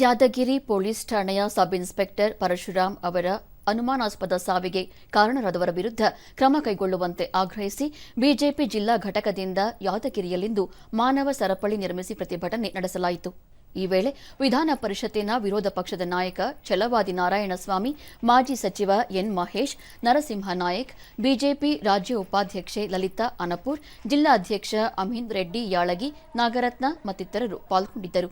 Yadgir police ಠಾಣೆಯ sub inspector Parashuram ಅವರ ಅನುಮಾನಾಸ್ಪದ ಸಾವಿಗೆ ಕಾರಣರಾದವರ ವಿರುದ್ಧ ಕ್ರಮ ಕೈಗೊಳ್ಳುವಂತೆ ಆಗ್ರಹಿಸಿ ಬಿಜೆಪಿ ಜಿಲ್ಲಾ ಘಟಕದಿಂದ ಯಾದಗಿರಿಯಲ್ಲಿಂದು ಮಾನವ ಸರಪಳಿ ನಿರ್ಮಿಸಿ ಪ್ರತಿಭಟನೆ ನಡೆಸಲಾಯಿತು. ಈ ವೇಳೆ ವಿಧಾನ ಪರಿಷತ್ತಿನ ವಿರೋಧ ಪಕ್ಷದ ನಾಯಕ ಛಲವಾದಿ ನಾರಾಯಣಸ್ವಾಮಿ, ಮಾಜಿ ಸಚಿವ ಎನ್ ಮಹೇಶ್, ನರಸಿಂಹ ನಾಯಕ್, ಬಿಜೆಪಿ ರಾಜ್ಯ ಉಪಾಧ್ಯಕ್ಷೆ ಲಲಿತಾ ಅನಪೂರ್ ಜಿಲ್ಲಾಧ್ಯಕ್ಷ ಅಮೀನ್ ರೆಡ್ಡಿ ಯಾಳಗಿ, ನಾಗರತ್ನ ಮತ್ತಿತರರು ಪಾಲ್ಗೊಂಡಿದ್ದರು.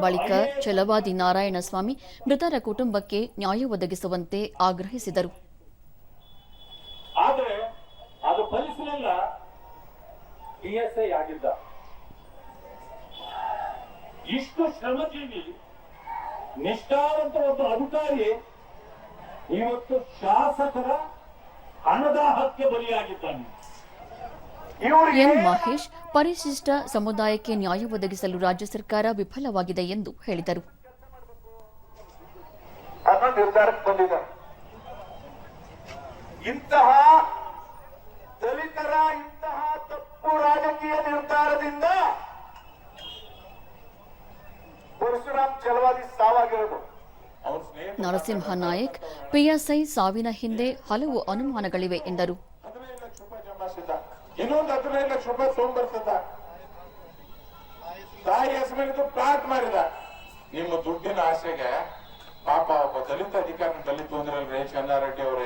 ಬಳಿಕ ಛಲವಾದಿ ನಾರಾಯಣಸ್ವಾಮಿ ಮೃತರ ಕುಟುಂಬಕ್ಕೆ ನ್ಯಾಯ ಒದಗಿಸುವಂತೆ ಆಗ್ರಹಿಸಿದರು. ಆದ್ರೆ ಅದು ಫಲಿಸಲಿಲ್ಲ. ಆಗಿದ್ದ. ಇಷ್ಟು ಶ್ರಮಜೀವಿ ನಿಷ್ಠಾವಂತ ಒಬ್ಬ ಅಧಿಕಾರಿ ಇವತ್ತು ಶಾಸಕರ ಹಣದಾಹಕ್ಕೆ ಬಲಿಯಾಗಿದ್ದಾನೆ. ಎನ್ ಮಹೇಶ್ ಪರಿಶಿಷ್ಟ ಸಮುದಾಯಕ್ಕೆ ನ್ಯಾಯ ಒದಗಿಸಲು ರಾಜ್ಯ ಸರ್ಕಾರ ವಿಫಲವಾಗಿದೆ ಎಂದು ಹೇಳಿದರು. ನಿರ್ಧಾರಕ್ಕೆ ಬಂದಿದ್ದಾರೆ. ಇಂತಹ ದಲಿತರ ಇಂತಹ ತಪ್ಪು ರಾಜಕೀಯ ನಿರ್ಧಾರದಿಂದ ಪರಶುರಾಮ್ ಚಲವಾದಿ ಸಾವಾಗಿರೋದು. ನರಸಿಂಹ ನಾಯಕ್ ಪಿಎಸ್ಐ ಸಾವಿನ ಹಿಂದೆ ಹಲವು ಅನುಮಾನಗಳಿವೆ ಎಂದರು ಹದಿನೈದು ಲಕ್ಷ ರೂಪಾಯಿ ಜಮಾಯಿಸಿದ್ದ ಇನ್ನೊಂದು ಹದಿನೈದು ಲಕ್ಷ ರೂಪಾಯಿ ತೊಗೊಂಡ್ಬರ್ತದ ತಾಯಿ ಹೆಸರು ಪ್ಲಾಟ್ ಮಾಡಿದ. ನಿಮ್ಮ ದುಡ್ಡಿನ ಆಸೆಗೆ ಪಾಪ ಒಬ್ಬ ದಲಿತ ಅಧಿಕಾರಿ ದಲಿತ ಅಂದ್ರಲ್ರಿ ಚನ್ನಾರೆಡ್ಡಿ ಅವರೇ